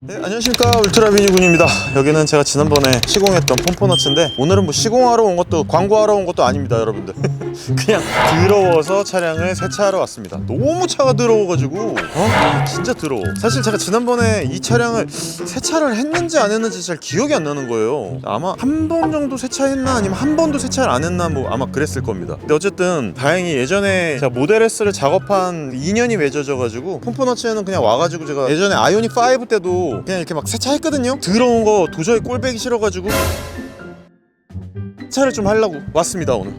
네, 안녕하십니까. 울트라비니군입니다. 여기는 제가 지난번에 시공했던 폼포너츠인데 오늘은 뭐 시공하러 온 것도 광고하러 온 것도 아닙니다 여러분들 그냥 더러워서 차량을 세차하러 왔습니다. 너무 차가 더러워가지고. 어? 진짜 더러워. 사실 제가 지난번에 이 차량을 세차를 했는지 안 했는지 잘 기억이 안 나는 거예요. 아마 한 번 정도 세차했나 아니면 한 번도 세차를 안 했나 뭐 아마 그랬을 겁니다. 근데 어쨌든 다행히 예전에 제가 모델 S를 작업한 인연이 맺어져가지고 폼포너츠에는 그냥 와가지고 제가 예전에 아이오닉 5 때도 그냥 이렇게 막 세차했거든요. 더러운 거 도저히 꼴배기 싫어가지고. 세차를 좀 하려고 왔습니다 오늘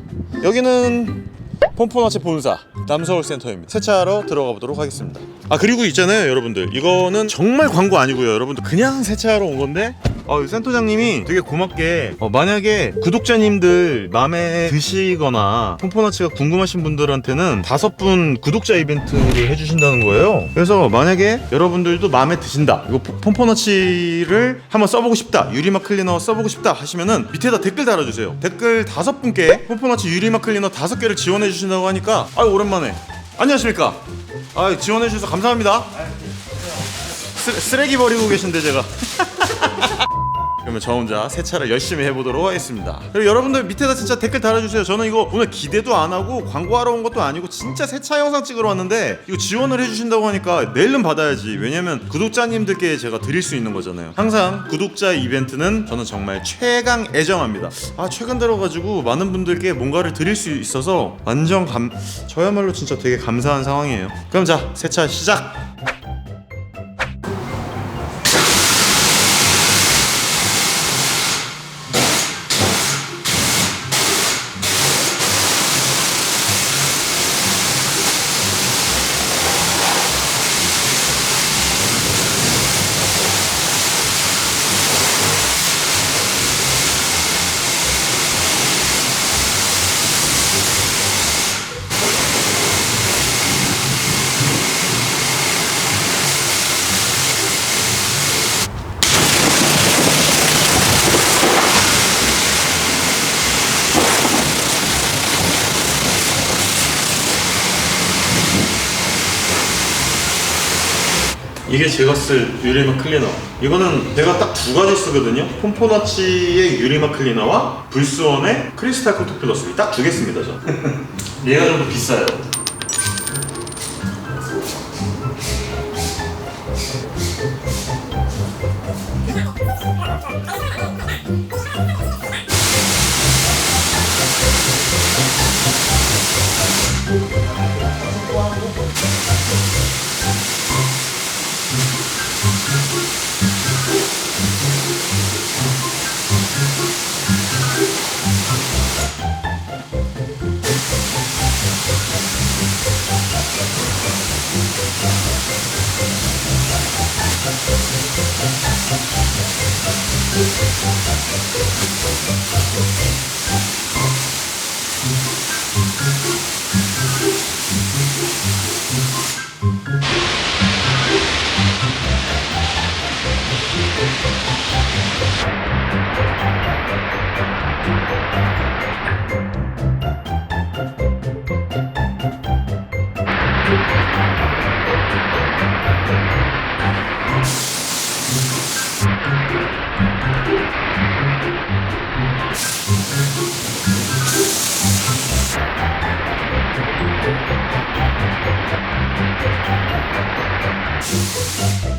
여기는 폼포너츠 본사 남서울 센터입니다. 세차하러 들어가 보도록 하겠습니다. 아 그리고 있잖아요 여러분들. 이거는 정말 광고 아니고요. 여러분들 그냥 세차하러 온 건데 어, 센터장님이 되게 고맙게 어, 만약에 구독자님들 마음에 드시거나 폼포너츠가 궁금하신 분들한테는 다섯 분 구독자 이벤트를 해주신다는 거예요. 그래서 만약에 여러분들도 마음에 드신다 이거 포- 폼포너츠를 한번 써보고 싶다 유리막 클리너 써보고 싶다 하시면은 밑에다 댓글 달아주세요. 댓글 다섯 분께 폼포너츠 유리막 클리너 다섯 개를 지원해 주신다고 하니까 아유 오랜만에. 안녕하십니까? 아 지원해 주셔서 감사합니다. 쓰, 쓰레기 버리고 계신데 제가 그러면 저 혼자 세차를 열심히 해보도록 하겠습니다. 그리고 여러분들 밑에다 진짜 댓글 달아주세요. 저는 이거 오늘 기대도 안 하고 광고하러 온 것도 아니고 진짜 세차 영상 찍으러 왔는데 이거 지원을 해주신다고 하니까 내일은 받아야지. 왜냐면 구독자님들께 제가 드릴 수 있는 거잖아요. 항상 구독자 이벤트는 저는 정말 최강 애정합니다. 아 최근 들어가지고 많은 분들께 뭔가를 드릴 수 있어서 완전 감 저야말로 진짜 되게 감사한 상황이에요. 그럼 자 세차 시작. 이게 제가 쓸 유리막 클리너. 이거는 제가 딱 두 가지 쓰거든요. 폼포너치의 유리막 클리너와 불스원의 크리스탈 코트 플러스. 딱 두 개 씁니다, 저. 얘가 좀 더 비싸요. Música Thank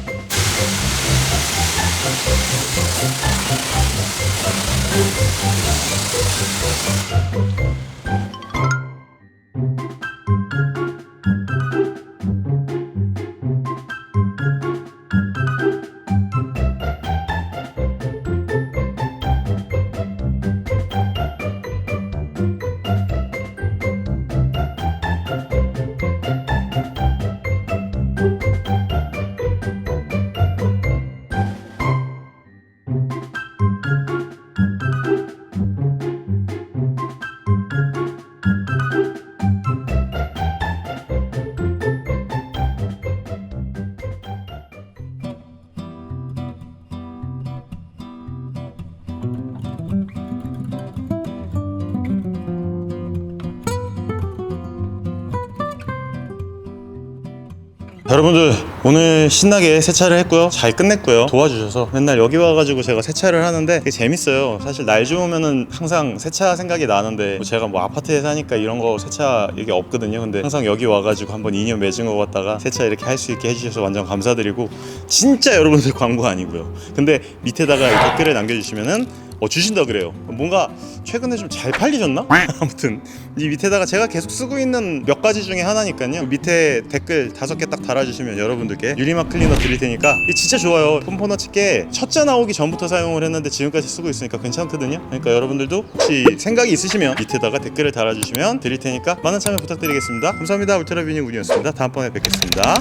여러분들 오늘 신나게 세차를 했고요. 잘 끝냈고요. 도와주셔서 맨날 여기 와가지고 제가 세차를 하는데 되게 재밌어요. 사실 날 좋으면은 항상 세차 생각이 나는데 뭐 제가 뭐 아파트에 사니까 이런 거 세차 이게 없거든요. 근데 항상 여기 와가지고 한번 인연 맺은 것 같다가 세차 이렇게 할 수 있게 해주셔서 완전 감사드리고 진짜 여러분들 광고 아니고요. 근데 밑에다가 댓글을 남겨주시면은 어, 주신다 그래요. 뭔가 최근에 좀 잘 팔리셨나? 아무튼 이 밑에다가 제가 계속 쓰고 있는 몇 가지 중에 하나니까요. 밑에 댓글 다섯 개 딱 달아주시면 여러분들께 유리막 클리너 드릴 테니까 이게 진짜 좋아요. 폼포너치께 첫째 나오기 전부터 사용을 했는데 지금까지 쓰고 있으니까 괜찮거든요. 그러니까 여러분들도 혹시 생각이 있으시면 밑에다가 댓글을 달아주시면 드릴 테니까 많은 참여 부탁드리겠습니다. 감사합니다. 울트라비니 운이었습니다. 다음번에 뵙겠습니다.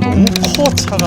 너무 커 차가.